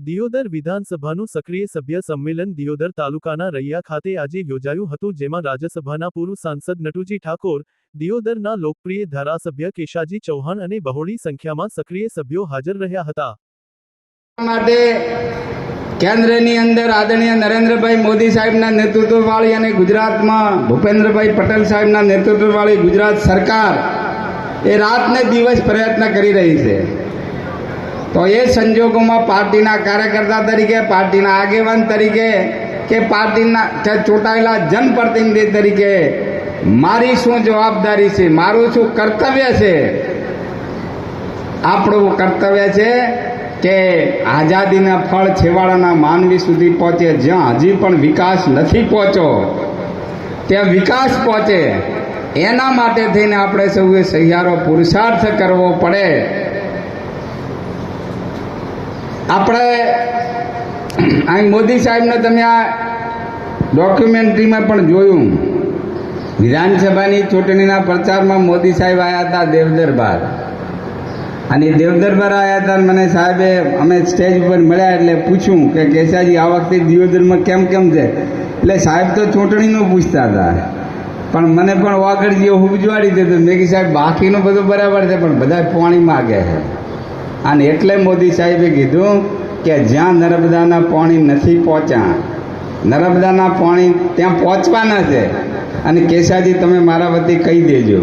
દિયોદર વિધાનસભાનું સક્રિય સભ્ય સંમેલન દિયોદર તાલુકાના રૈયા ખાતે આજે યોજાયું હતું, જેમાં રાજ્યસભાના પૂર્વ સાંસદ નટુજી ઠાકોર, દિયોદરના લોકપ્રિય ધારાસભ્ય કેશાજી ચૌહાણ અને બહોળી સંખ્યામાં સક્રિય સભ્યો હાજર રહ્યા હતા. માટે કેન્દ્રની અંદર આદરણીય નરેન્દ્રભાઈ મોદી સાહેબના નેતૃત્વવાળી અને ગુજરાતમાં ભૂપેન્દ્રભાઈ પટેલ સાહેબના નેતૃત્વવાળી ગુજરાત સરકાર એ રાતને દિવસ પ્રયત્ન કરી રહી છે. તો એ સંજોગોમાં પાર્ટીના કાર્યકર્તા તરીકે, પાર્ટીના આગેવાન તરીકે કે પાર્ટીના ચૂંટાયેલા જનપ્રતિનિધિ તરીકે મારી શું જવાબદારી છે? મારું શું કર્તવ્ય છે? આપણું કર્તવ્ય છે કે આઝાદીના ફળ છેવાડાના માનવી સુધી પહોંચે. જ્યાં હજી પણ વિકાસ નથી પહોંચ્યો, ત્યાં વિકાસ પહોંચે. એના માટે થઈને આપણે સૌએ સહિયારો પુરુષાર્થ કરવો પડે. આપણે અહીં મોદી સાહેબને તમે આ ડોક્યુમેન્ટરીમાં પણ જોયું. વિધાનસભાની ચૂંટણીના પ્રચારમાં મોદી સાહેબ આવ્યા હતા દેવદરબાર. અને દેવદરબાર આવ્યા હતા મને સાહેબે અમે સ્ટેજ ઉપર મળ્યા એટલે પૂછ્યું કે કેસાજી, આ વખતે દિયોદરમાં કેમ કેમ છે? એટલે સાહેબ તો ચૂંટણીનું પૂછતા હતા. પણ મને પણ વાગડ જેવો ઉજવાડી દીધું. મેં કીધું, સાહેબ, બાકીનું બધું બરાબર છે, પણ બધા પાણી માગે છે. અને એટલે મોદી સાહેબે કીધું કે જ્યાં નર્મદાના પાણી નથી પહોંચ્યા, નર્મદાના પાણી ત્યાં પહોંચવાના છે. અને કેશાજી તમે મારા વતી કહી દેજો,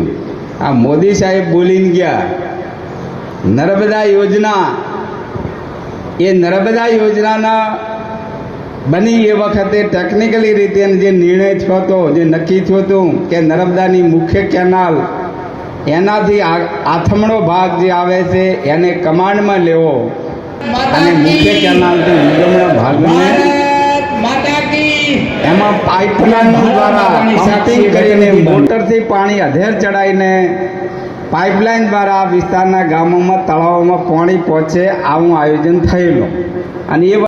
આ મોદી સાહેબ બોલીને ગયા, નર્મદા યોજના, એ નર્મદા યોજનાના બની એ વખતે ટેકનિકલી રીતે જે નિર્ણય થયો હતો, જે નક્કી થયો હતું કે નર્મદાની મુખ્ય કેનાલ એનાથી આ- આથમણો ભાગ જે આવે છે એને કમાન્ડમાં લેવો. અને મુખ્ય કેનાલથી ઉગમણા ભાગને એમાં પાઇપલાઇન દ્વારા પમ્પિંગ કરીને મોટરથી પાણી અધેર ચડાવીને પાઇપલાઇન દ્વારા વિસ્તારના ગામોમાં તળાવોમાં પાણી પહોંચે આવું આયોજન થયેલું. અને એ